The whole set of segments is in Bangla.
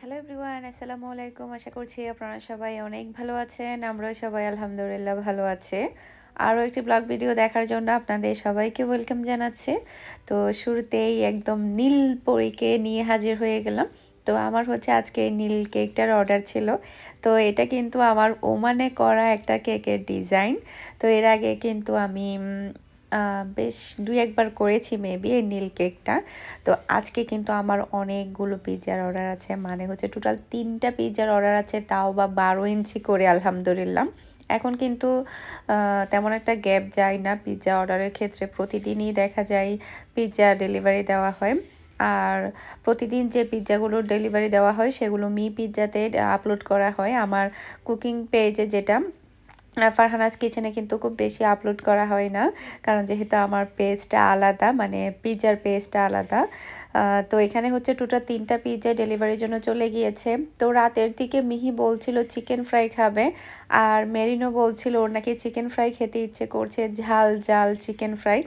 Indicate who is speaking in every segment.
Speaker 1: হ্যালো এভরিওয়ান আসসালামু আলাইকুম আশা করছি আপনারা সবাই অনেক ভালো আছেন। আমরাও সবাই আলহামদুলিল্লাহ ভালো আছে। আরও একটি ব্লগ ভিডিও দেখার জন্য আপনাদের সবাইকে ওয়েলকাম জানাচ্ছে। তো শুরুতেই একদম নীল পরীকে নিয়ে হাজির হয়ে গেলাম। তো আমার হচ্ছে আজকে নীল কেকটার অর্ডার ছিল। তো এটা কিন্তু আমার ওমানে করা একটা কেকের ডিজাইন তো এর আগে কিন্তু আমি বেশ দুই একবার করেছি মেবি এই নীল কেকটা। তো আজকে কিন্তু আমার অনেকগুলো পিৎজার অর্ডার আছে মানে হচ্ছে টোটাল তিনটা পিৎজার অর্ডার আছে, তাও বা বারো ইঞ্চি করে, আলহামদুলিল্লাহ। এখন কিন্তু তেমন একটা গ্যাপ যায় না পিৎজা অর্ডারের ক্ষেত্রে। প্রতিদিনই দেখা যায় পিৎজা ডেলিভারি দেওয়া হয়। আর প্রতিদিন যে পিৎজাগুলো ডেলিভারি দেওয়া হয়, সেগুলো মি পিৎজাতে আপলোড করা হয়। আমার কুকিং পেজে যেটা ফারহানাজ কিচেনে কিন্তু খুব বেশি আপলোড করা হয় না, কারণ যেহেতু আমার পেজটা আলাদা মানে পিজার পেজটা আলাদা তো এখানে হচ্ছে টোটাল তিনটা পিজা ডেলিভারির জন্য চলে গিয়েছে। তো রাতের দিকে মিহি বলছিল চিকেন ফ্রাই খাবে, আর মেরিনো বলছিল ওর নাকি চিকেন ফ্রাই খেতে ইচ্ছে করছে, ঝাল ঝাল চিকেন ফ্রাই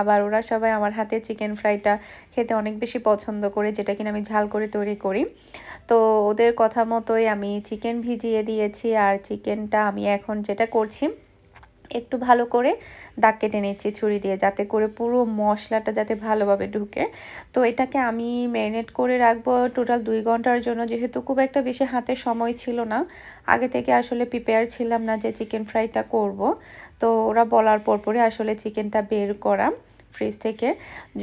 Speaker 1: আবার ওরা সবাই আমার হাতে চিকেন ফ্রাইটা খেতে অনেক বেশি পছন্দ করে, যেটা কিনা আমি ঝাল করে তৈরি করি। তো ওদের কথা মতোই আমি চিকেন ভিজিয়ে দিয়েছি, আর চিকেনটা আমি এখন যেটা করছি একটু ভালো করে দাগ কেটে নিচ্ছি ছুরি দিয়ে, যাতে করে পুরো মশলাটা যাতে ভালোভাবে ঢুকে। তো এটাকে আমি ম্যারিনেট করে রাখব টোটাল দুই ঘণ্টার জন্য, যেহেতু খুব একটা বেশি হাতে সময় ছিল না। আগে থেকে আসলে প্রিপেয়ার ছিলাম না যে চিকেন ফ্রাইটা করব। তো ওরা বলার পর পরে আসলে চিকেনটা বের করা ফ্রিজ থেকে।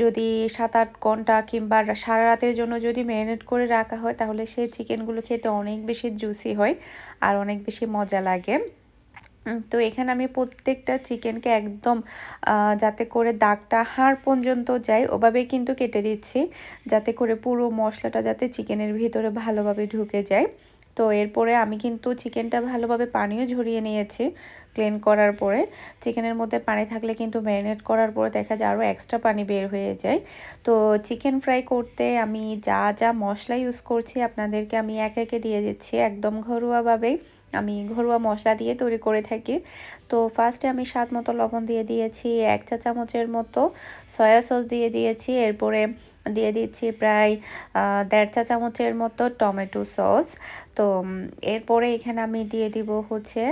Speaker 1: যদি সাত আট ঘণ্টা কিংবা সারা রাতের জন্য যদি ম্যারিনেট করে রাখা হয়, তাহলে সেই চিকেনগুলো খেতে অনেক বেশি জুসি হয় আর অনেক বেশি মজা লাগে। তো এখানে আমি প্রত্যেকটা চিকেনকে একদম যাতে করে দাগটা হাড় পর্যন্ত যায়, ওভাবেই কিন্তু কেটে দিচ্ছি, যাতে করে পুরো মশলাটা যাতে চিকেনের ভিতরে ভালোভাবে ঢুকে যায়। তো এরপরে আমি কিন্তু চিকেনটা ভালোভাবে পানিও ঝরিয়ে নিয়েছি ক্লিন করার পরে। চিকেনের মধ্যে পানি থাকলে কিন্তু ম্যারিনেট করার পরে দেখা যায় আরও এক্সট্রা পানি বের হয়ে যায়। তো চিকেন ফ্রাই করতে আমি যা যা মশলা ইউজ করছি আপনাদেরকে আমি এক একে দিয়ে দিচ্ছি একদম ঘরোয়াভাবেই। আমি ঘরোয়া মশলা দিয়ে তৈরি করে থাকি। তো ফার্স্টে আমি স্বাদ মতো লবণ দিয়ে দিয়েছি, এক চা চামচের মতো সয়া সস দিয়ে দিয়েছি, এরপরে দিয়ে দিচ্ছি প্রায় দেড় চা চামচের মতো টমেটো সস। তো এরপরে এখানে আমি দিয়ে দিব হচ্ছে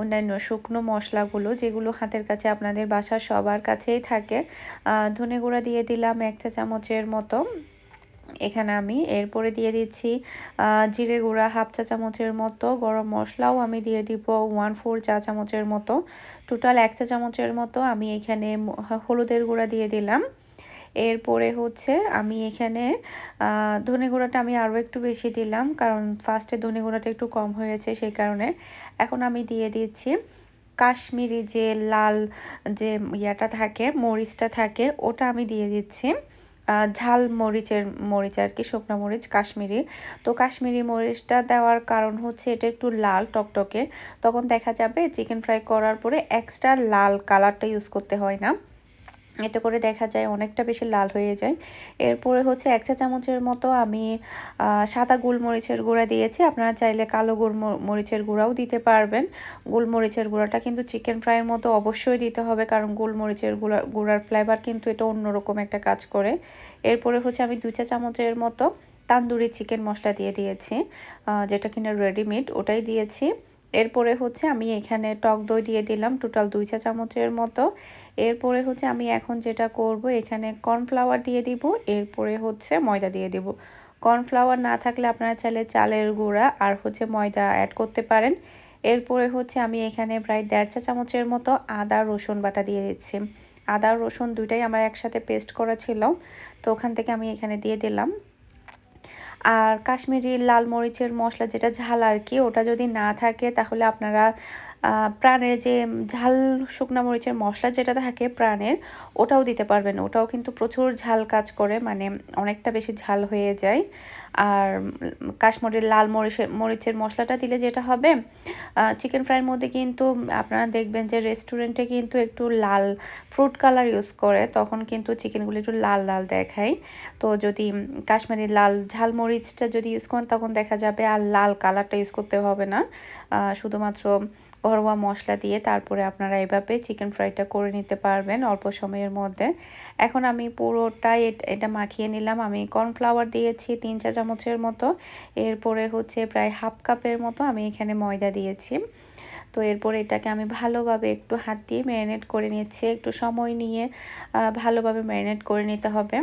Speaker 1: অন্যান্য শুকনো মশলাগুলো, যেগুলো হাতের কাছে আপনাদের বাসার সবার কাছেই থাকে। ধনে গুঁড়া দিয়ে দিলাম এক চা চামচের মতো। এখানে আমি এরপরে দিয়ে দিচ্ছি জিরে গুঁড়া হাফ চা চামচের মতো। গরম মশলাও আমি দিয়ে দিব ওয়ান ফোর চা চামচের মতো। টোটাল এক চা চামচের মতো আমি এখানে হলুদের গুঁড়া দিয়ে দিলাম। এরপরে হচ্ছে আমি এখানে ধনে গুঁড়াটা আমি আরও একটু বেশি দিলাম, কারণ ফার্স্টে ধনে গুঁড়াটা একটু কম হয়েছে সেই কারণে। এখন আমি দিয়ে দিচ্ছি কাশ্মীরি যে লাল যে ইয়াটা থাকে, মরিচটা থাকে, ওটা আমি দিয়ে দিচ্ছি ঝাল মরিচের মরিচ আর কি, শুকনো মরিচ, কাশ্মীরি। তো কাশ্মীরি মরিচটা দেওয়ার কারণ হচ্ছে এটা একটু লাল টকটকে। তখন দেখা যাবে চিকেন ফ্রাই করার পরে এক্সট্রা লাল কালারটা ইউজ করতে হয় না। এতে করে দেখা যায় অনেকটা বেশি লাল হয়ে যায়। এরপরে হচ্ছে এক চা চামচের মতো আমি সাদা গোলমরিচের গুঁড়া দিয়েছি। আপনারা চাইলে কালো গোলমরিচের গুঁড়াও দিতে পারবেন। গোলমরিচের গুঁড়াটা কিন্তু চিকেন ফ্রাইয়ের মতো অবশ্যই দিতে হবে, কারণ গোলমরিচের গুঁড়া, গুঁড়ার ফ্লেভার কিন্তু এটা অন্যরকম একটা কাজ করে। এরপরে হচ্ছে আমি দু চা চামচের মতো তান্দুরি চিকেন মশলা দিয়ে দিয়েছি যেটা কিনা রেডিমেড ওটাই দিয়েছি। এরপরে হচ্ছে আমি এখানে টক দই দিয়ে দিলাম, টোটাল দুই চা চামচের মতো। এরপরে হচ্ছে আমি এখন যেটা করব, এখানে কর্নফ্লাওয়ার দিয়ে দিব, এরপরে হচ্ছে ময়দা দিয়ে দিব। কর্নফ্লাওয়ার না থাকলে আপনারা চাইলে চালের গুঁড়া আর হচ্ছে ময়দা অ্যাড করতে পারেন। এরপরে হচ্ছে আমি এখানে প্রায় দেড় চা চামচের মতো আদা, রসুন বাটা দিয়ে দিচ্ছি। আদা, রসুন দুইটাই আমার একসাথে পেস্ট করা ছিল, তো ওখান থেকে আমি এখানে দিয়ে দিলাম। আর কাশ্মীরি লাল মরিচের মশলা যেটা ঝাল আর কি, ওটা যদি না থাকে তাহলে আপনারা প্রাণের যে ঝাল শুকনা মরিচের মশলা যেটা থাকে প্রাণের, ওটাও দিতে পারবেন। ওটাও কিন্তু প্রচুর ঝাল কাজ করে মানে অনেকটা বেশি ঝাল হয়ে যায়। আর কাশ্মীরের লাল মরিচের মরিচের মশলাটা দিলে যেটা হবে চিকেন ফ্রাইয়ের মধ্যে কিন্তু আপনারা দেখবেন যে রেস্টুরেন্টে কিন্তু একটু লাল ফ্রুট কালার ইউজ করে, তখন কিন্তু চিকেনগুলো একটু লাল লাল দেখায়। তো যদি কাশ্মীরি লাল ঝাল মরিচটা যদি ইউজ করেন, তখন দেখা যাবে আর লাল কালারটা ইউজ করতে হবে না। শুধুমাত্র ঘরোয়া মশলা দিয়ে তারপরে আপনারা এভাবে চিকেন ফ্রাইটা করে নিতে পারবেন অল্প সময়ের মধ্যে। এখন আমি পুরোটাই এটা মাখিয়ে নিলাম। আমি কর্নফ্লাওয়ার দিয়েছি তিন চা চামচের মতো। এরপরে হচ্ছে প্রায় হাফ কাপের মতো আমি এখানে ময়দা দিয়েছি। তো এরপর এটাকে আমি ভালোভাবে একটু হাত দিয়ে ম্যারিনেট করে নিচ্ছি। একটু সময় নিয়ে ভালোভাবে ম্যারিনেট করে নিতে হবে।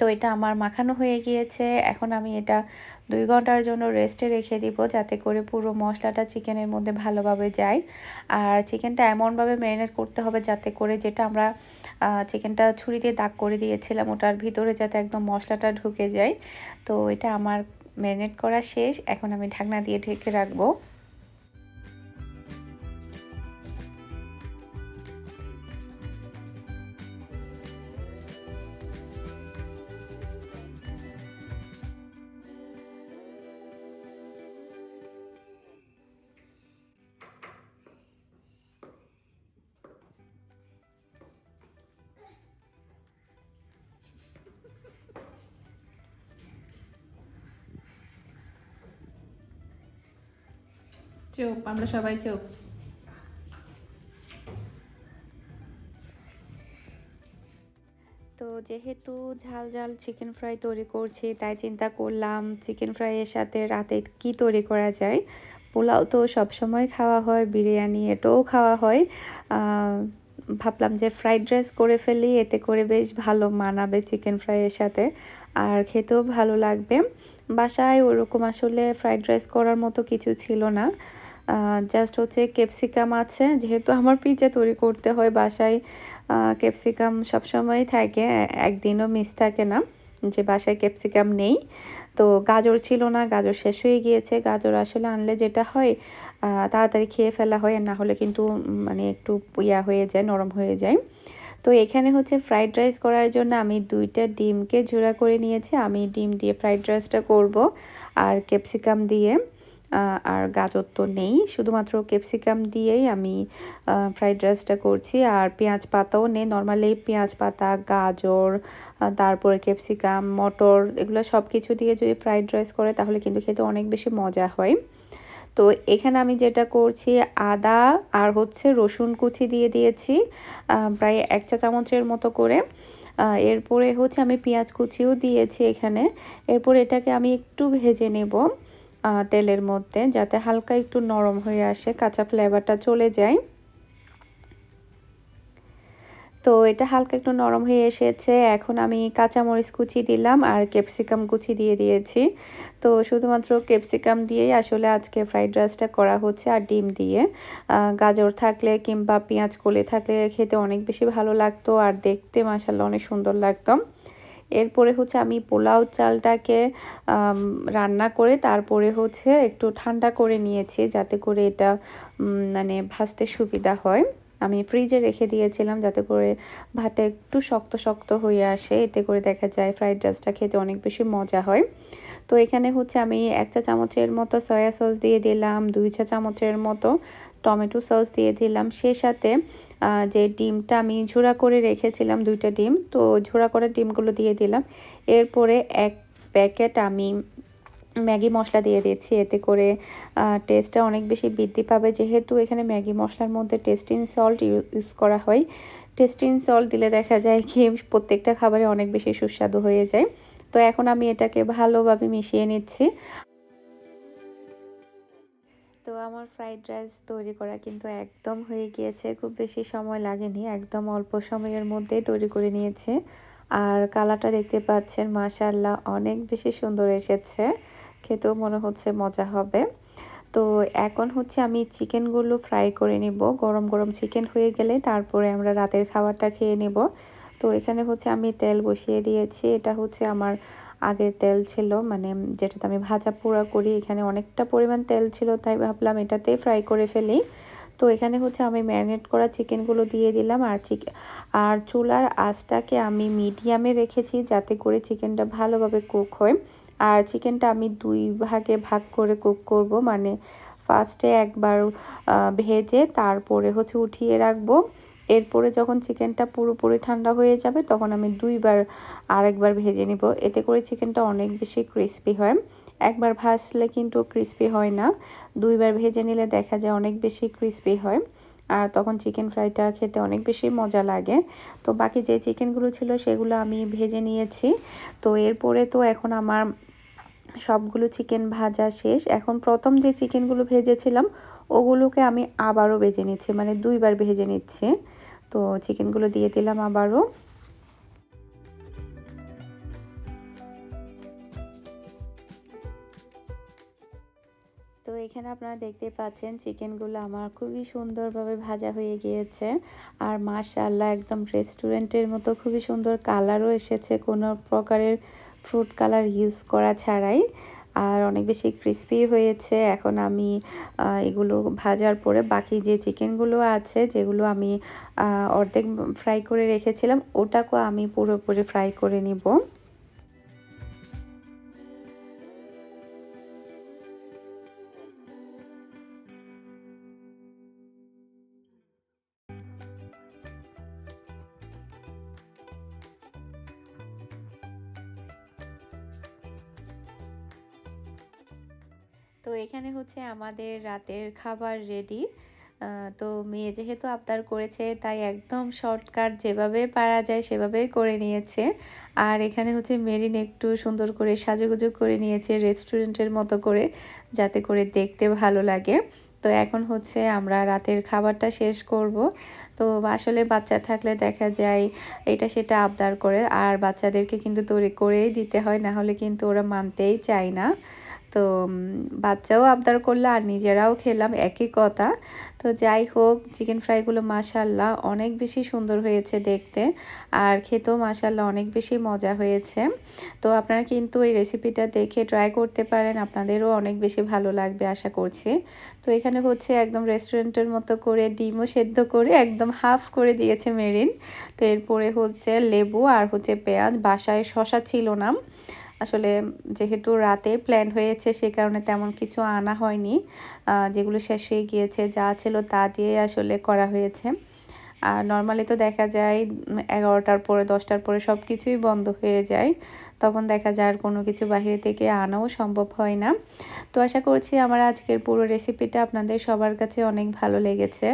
Speaker 1: তো এটা আমার মাখানো হয়ে গিয়েছে। এখন আমি এটা দুই ঘণ্টার জন্য রেস্টে রেখে দিব যাতে করে পুরো মশলাটা চিকেনের মধ্যে ভালোভাবে যায়। আর চিকেনটা এমনভাবে ম্যারিনেট করতে হবে যাতে করে যেটা আমরা চিকেনটা ছুরি দিয়ে দাগ করে দিয়েছিলাম ওটার ভিতরে যাতে একদম মশলাটা ঢুকে যায়। তো এটা আমার ম্যারিনেট করা শেষ। এখন আমি ঢাকনা দিয়ে ঢেকে রাখব।
Speaker 2: চুপ, আমরা সবাই চুপ।
Speaker 1: তো যেহেতু ঝাল ঝাল চিকেন ফ্রাই তৈরি করছি, তাই চিন্তা করলাম চিকেন ফ্রাইয়ের সাথে রাতে কি তৈরি করা যায়? পোলাও তো সবসময় খাওয়া হয়, বিরিয়ানি এটাও খাওয়া হয়। ভাবলাম যে ফ্রাইড রাইস করে ফেলি, এতে করে বেশ ভালো মানাবে চিকেন ফ্রাইয়ের সাথে। আর খেতেও ভালো লাগবে। বাসায় ওরকম আসলে ফ্রাইড রাইস করার মতো কিছু ছিল না। জাস্ট হচ্ছে ক্যাপসিকাম আছে, যেহেতু আমার পিজা তৈরি করতে হয় বাসায় ক্যাপসিকাম সবসময় থাকে, একদিনও মিস থাকে না, যে বাসায় ক্যাপসিকাম নেই। তো গাজর ছিল না, গাজর শেষ হয়ে গিয়েছে, গাজর আসলে আনলে যেটা হয় তাড়াতাড়ি খেয়ে ফেলা হয় না হলে কিন্তু মানে একটু ইয়া হয়ে যায়, নরম হয়ে যায়। তো এখানে হচ্ছে ফ্রাইড রাইস করার জন্য আমি দুইটা ডিমকে জোড়া করে নিয়েছি, আমি ডিম দিয়ে ফ্রাইড রাইসটা করব, আর ক্যাপসিকাম দিয়ে। আর গাজর তো নেই। শুধুমাত্র ক্যাপসিকাম দিয়েই আমি ফ্রাইড রাইসটা করছি। আর পেঁয়াজ পাতাও নেই। নর্মালি পেঁয়াজ পাতা, গাজর তারপরে ক্যাপসিকাম মটর, এগুলো সব কিছু দিয়ে যদি ফ্রাইড রাইস করে, তাহলে কিন্তু খেতে অনেক বেশি মজা হয়। তো এখানে আমি যেটা করছি, আদা আর হচ্ছে রসুন কুচি দিয়ে দিয়েছি প্রায় এক চা চামচের মতো করে। এরপরে হচ্ছে আমি পেঁয়াজ কুচিও দিয়েছি এখানে। এরপর এটাকে আমি একটু ভেজে নেব। তেলের মধ্যে যাতে হালকা একটু নরম হয়ে আসে, কাঁচা ফ্লেভারটা চলে যায়। তো এটা হালকা একটু নরম হয়ে এসেছে। এখন আমি কাঁচামরিচ কুচি দিলাম আর ক্যাপসিকাম কুচি দিয়ে দিয়েছি। তো শুধুমাত্র ক্যাপসিকাম দিয়েই আসলে আজকে ফ্রাইড রাইসটা করা হচ্ছে আর ডিম দিয়ে। গাজর থাকলে কিংবা পেঁয়াজ কলে থাকলে খেতে অনেক বেশি ভালো লাগতো আর দেখতে মাসাল্লাহ অনেক সুন্দর লাগতো। এরপরে হচ্ছে আমি পোলাও চালটাকে রান্না করে তারপরে হচ্ছে একটু ঠান্ডা করে নিয়েছি যাতে করে এটা মানে ভাজতে সুবিধা হয়। আমি ফ্রিজে রেখে দিয়েছিলাম যাতে করে ভাতটা একটু শক্ত শক্ত হয়ে আসে। এতে করে দেখা যায় ফ্রাইড রাইসটা খেতে অনেক বেশি মজা হয়। তো এখানে হচ্ছে আমি এক চা চামচের মতো সয়া সস দিয়ে দিলাম, দুই চা চামচের মতো টমেটো সস দিয়ে দিলাম। সে সাথে যে ডিমটা আমি ঝোড়া করে রেখেছিলাম, দুইটা ডিম, তো ঝোড়া করা ডিমগুলো দিয়ে দিলাম। এরপরে এক প্যাকেট আমি ম্যাগি মশলা দিয়ে দিচ্ছি এতে করে টেস্টটা অনেক বেশি বৃদ্ধি পাবে। যেহেতু এখানে ম্যাগি মশলার মধ্যে টেস্টিং সল্ট ইউজ করা হয়। টেস্টিং সল্ট দিলে দেখা যায় কি, প্রত্যেকটা খাবারে অনেক বেশি সুস্বাদু হয়ে যায়। তো এখন আমি এটাকে ভালোভাবে মিশিয়ে নিচ্ছি। তো আমার ফ্রাইড রাইস তৈরি করা কিন্তু একদম হয়ে গিয়েছে। খুব বেশি সময় লাগেনি, একদম অল্প সময়ের মধ্যেই তৈরি করে নিয়েছে। আর কালারটা দেখতে পাচ্ছেন মাশাল্লাহ অনেক বেশি সুন্দর এসেছে। খেতেও মনে হচ্ছে মজা হবে। তো এখন হচ্ছে আমি চিকেনগুলো ফ্রাই করে নিব। গরম গরম চিকেন হয়ে গেলে তারপরে আমরা রাতের খাবারটা খেয়ে নেব। তো এখানে হচ্ছে আমি তেল বসিয়ে দিয়েছি। এটা হচ্ছে আমার আগের তেল ছিল। মানে যেটাতে আমি ভাজা পোড়া করি, এখানে অনেকটা পরিমাণ তেল ছিল, তাই ভাবলাম এটাতেই ফ্রাই করে ফেলি। তো এখানে হচ্ছে আমি ম্যারিনেট করা চিকেনগুলো দিয়ে দিলাম। আর চিকেন আর চুলার আঁচটাকে আমি মিডিয়ামে রেখেছি যাতে করে চিকেনটা ভালোভাবে কুক হয়। আর চিকেনটা আমি দুই ভাগে ভাগ করে কুক করব। মানে ফার্স্টে একবার ভেজে তারপরে হচ্ছে উঠিয়ে রাখব। এরপরে যখন চিকেনটা পুরোপুরি ঠান্ডা হয়ে যাবে, তখন আমি দুইবার আরেকবার ভেজে নিব। এতে করে চিকেনটা অনেক বেশি ক্রিস্পি হয়। একবার ভাজলে কিন্তু ক্রিস্পি হয় না। দুইবার ভেজে নিলে দেখা যায় অনেক বেশি ক্রিস্পি হয়। আর তখন চিকেন ফ্রাইটা খেতে অনেক বেশি মজা লাগে। তো বাকি যে চিকেনগুলো ছিল সেগুলো আমি ভেজে নিয়েছি। তো এরপরে তো এখন আমার সবগুলো চিকেন ভাজা শেষ। এখন প্রথম যে চিকেনগুলো ভেজেছিলাম ওগুলোকে আমি আবারও ভেজে নিচ্ছি মানে দুইবার ভেজে নিচ্ছি। তো চিকেনগুলো দিয়ে দিলাম আবারও। তো এখানে আপনারা দেখতে পাচ্ছেন চিকেনগুলো আমার খুবই সুন্দরভাবে ভাজা হয়ে গিয়েছে। আর মাশাআল্লাহ, একদম রেস্টুরেন্টের মতো খুবই সুন্দর কালারও এসেছে। কোনো প্রকারের ফ্রুট কালার ইউজ করা ছাড়াই। আর অনেক বেশি ক্রিসপি হয়েছে। এখন আমি এগুলো ভাজার পরে বাকি যে চিকেনগুলো আছে, যেগুলো আমি অর্ধেক ফ্রাই করে রেখেছিলাম, ওটাকেও আমি পুরোপুরি ফ্রাই করে নিব। তো এখানে হচ্ছে আমাদের রাতের খাবার রেডি তো মেয়ে যেহেতু আবদার করেছে, তাই একদম শর্টকাট যেভাবে পারা যায় সেভাবেই করে নিয়েছে। আর এখানে হচ্ছে মেরিন একটু সুন্দর করে সাজুগুজু করে নিয়েছে রেস্টুরেন্টের মতো করে, যাতে করে দেখতে ভালো লাগে। তো এখন হচ্ছে আমরা রাতের খাবারটা শেষ করব। তো আসলে বাচ্চা থাকলে দেখা যায় এটা সেটা আবদার করে, আর বাচ্চাদেরকে কিন্তু তৈরি করেই দিতে হয় না হলে কিন্তু ওরা মানতেই চায় না। তো বাচ্চাও আবদার করল আর নিজেরাও খেলাম একই কথা। তো যাই হোক চিকেন ফ্রাইগুলো মাসাল্লাহ অনেক বেশি সুন্দর হয়েছে দেখতে আর খেতেও মাসাল্লাহ অনেক বেশি মজা হয়েছে। তো আপনারা কিন্তু এই রেসিপিটা দেখে ট্রাই করতে পারেন, আপনাদেরও অনেক বেশি ভালো লাগবে আশা করছি। তো এখানে হচ্ছে একদম রেস্টুরেন্টের মতো করে ডিমও সেদ্ধ করে একদম হাফ করে দিয়েছে মেরিন। তো এরপরে হচ্ছে লেবু আর হচ্ছে পেঁয়াজ, বাসায় শশা ছিল না। আসলে যেহেতু রাতে প্ল্যান হয়েছে, সে কারণে তেমন কিছু আনা হয়নি। যেগুলো শেষ হয়ে গিয়েছে, যা ছিল তা দিয়ে আসলে করা হয়েছে। আর নর্মালি তো দেখা যায় এগারোটার পরে, দশটার পরে সব কিছুই বন্ধ হয়ে যায়। তখন দেখা যায় আর কোনো কিছু বাহিরে থেকে আনাও সম্ভব হয় না। তো আশা করছি আমার আজকের পুরো রেসিপিটা আপনাদের সবার কাছে অনেক ভালো লেগেছে।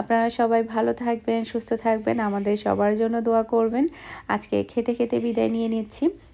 Speaker 1: আপনারা সবাই ভালো থাকবেন, সুস্থ থাকবেন, আমাদের সবার জন্য দোয়া করবেন। আজকে খেতে খেতে বিদায় নিয়ে নিচ্ছি।